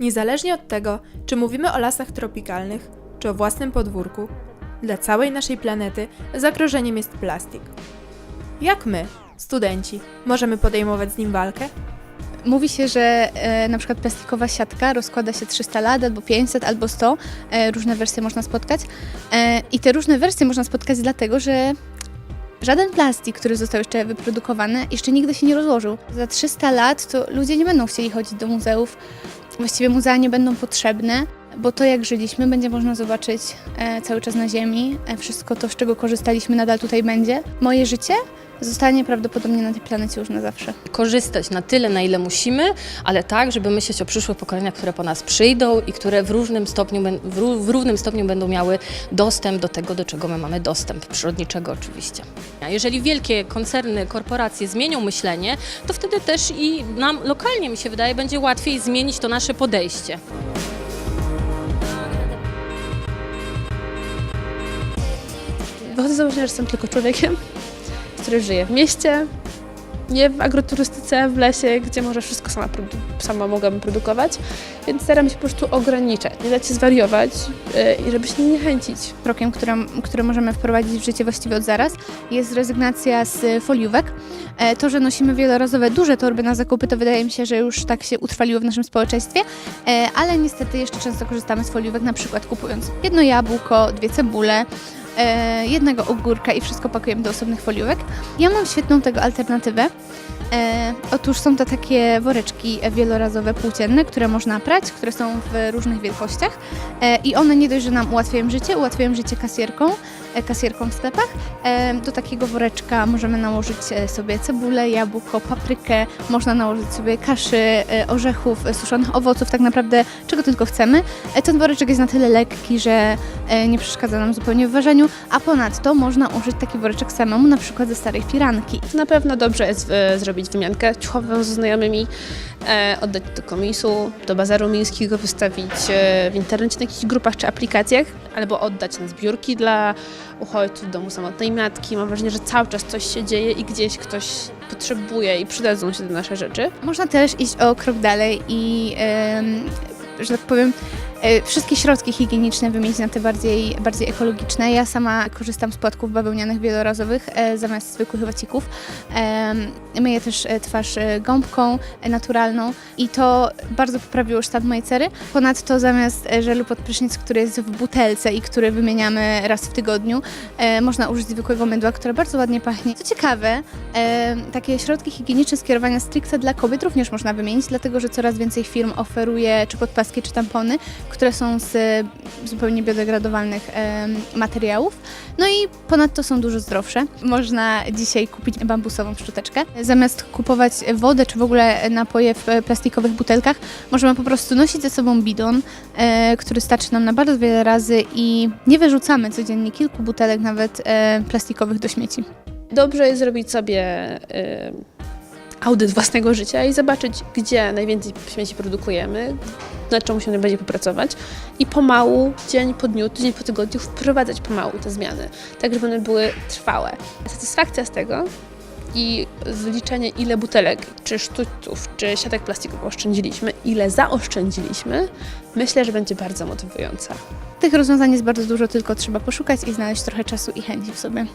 Niezależnie od tego, czy mówimy o lasach tropikalnych, czy o własnym podwórku, dla całej naszej planety zagrożeniem jest plastik. Jak my, studenci, możemy podejmować z nim walkę? Mówi się, że e, na przykład plastikowa siatka rozkłada się 300 lat, albo 500, albo 100. E, różne wersje można spotkać. E, I te różne wersje można spotkać dlatego, że żaden plastik, który został jeszcze wyprodukowany, jeszcze nigdy się nie rozłożył. Za 300 lat to ludzie nie będą chcieli chodzić do muzeów. Właściwie muzea nie będą potrzebne, bo to jak żyliśmy będzie można zobaczyć e, cały czas na Ziemi. E, wszystko to, z czego korzystaliśmy, nadal tutaj będzie. Moje życie zostanie prawdopodobnie na tej planecie już na zawsze. korzystać na tyle, na ile musimy, ale tak, żeby myśleć o przyszłych pokoleniach, które po nas przyjdą i które w różnym stopniu, bę- w ró- w równym stopniu będą miały dostęp do tego, do czego my mamy dostęp, przyrodniczego oczywiście. A jeżeli wielkie koncerny, korporacje zmienią myślenie, to wtedy też i nam lokalnie, mi się wydaje, będzie łatwiej zmienić to nasze podejście. Wychodzę z założenia, że jestem tylko człowiekiem, który żyje w mieście, nie w agroturystyce, w lesie, gdzie może wszystko sama, sama mogłabym produkować, więc staram się po prostu ograniczać, nie dać się zwariować yy, i żeby się nie niechęcić. krokiem, którym, który możemy wprowadzić w życie właściwie od zaraz, jest rezygnacja z foliówek. E, To, że nosimy wielorazowe duże torby na zakupy, to wydaje mi się, że już tak się utrwaliło w naszym społeczeństwie, e, ale niestety jeszcze często korzystamy z foliówek, na przykład kupując jedno jabłko, dwie cebule, e, jednego ogórka i wszystko pakujemy do osobnych foliówek. Ja mam świetną tego alternatywę. E, otóż są to takie woreczki wielorazowe płócienne, które można prać, które są w różnych wielkościach. E, I one nie dość, że nam ułatwiają życie, ułatwiają życie kasjerką, e, kasjerką w sklepach. E, Do takiego woreczka możemy nałożyć e, sobie cebulę, jabłko, paprykę, można nałożyć sobie kaszy, e, orzechów, e, suszonych owoców, tak naprawdę czego tylko chcemy. E, Ten woreczek jest na tyle lekki, że e, nie przeszkadza nam zupełnie w ważeniu, a ponadto można użyć taki woreczek samemu, na przykład ze starej firanki. Na pewno dobrze jest e, zrobić wymiankę ciuchową ze znajomymi, e, oddać do komisu, do bazaru miejskiego, wystawić e, w internecie na jakichś grupach czy aplikacjach, albo oddać na zbiórki dla uchodźców, domu samotnej matki. Mam wrażenie, że cały czas coś się dzieje i gdzieś ktoś potrzebuje i przydadzą się te nasze rzeczy. Można też iść o krok dalej i, em, że tak powiem, wszystkie środki higieniczne wymienić na te bardziej, bardziej ekologiczne. Ja sama korzystam z płatków bawełnianych wielorazowych e, zamiast zwykłych wacików. Em, myję też e, twarz e, gąbką e, naturalną i to bardzo poprawiło stan mojej cery. Ponadto zamiast e, żelu pod prysznic, który jest w butelce i który wymieniamy raz w tygodniu, e, można użyć zwykłego mydła, które bardzo ładnie pachnie. Co ciekawe, e, takie środki higieniczne skierowania stricte dla kobiet również można wymienić, dlatego że coraz więcej firm oferuje czy podpaski, czy tampony, które są z e, zupełnie biodegradowalnych e, materiałów. No i ponadto są dużo zdrowsze. Można dzisiaj kupić bambusową szczoteczkę. Zamiast kupować wodę czy w ogóle napoje w e, plastikowych butelkach, możemy po prostu nosić ze sobą bidon, który starczy nam na bardzo wiele razy i nie wyrzucamy codziennie kilku butelek nawet plastikowych do śmieci. Dobrze jest zrobić sobie audyt własnego życia i zobaczyć, gdzie najwięcej śmieci produkujemy, nad czym musimy najbardziej popracować i pomału, dzień po dniu, tydzień po tygodniu wprowadzać pomału te zmiany, tak żeby one były trwałe. Satysfakcja z tego i zliczenie, ile butelek, czy sztućców, czy siatek plastikowych oszczędziliśmy, ile zaoszczędziliśmy, myślę, że będzie bardzo motywujące. Tych rozwiązań jest bardzo dużo, tylko trzeba poszukać i znaleźć trochę czasu i chęci w sobie.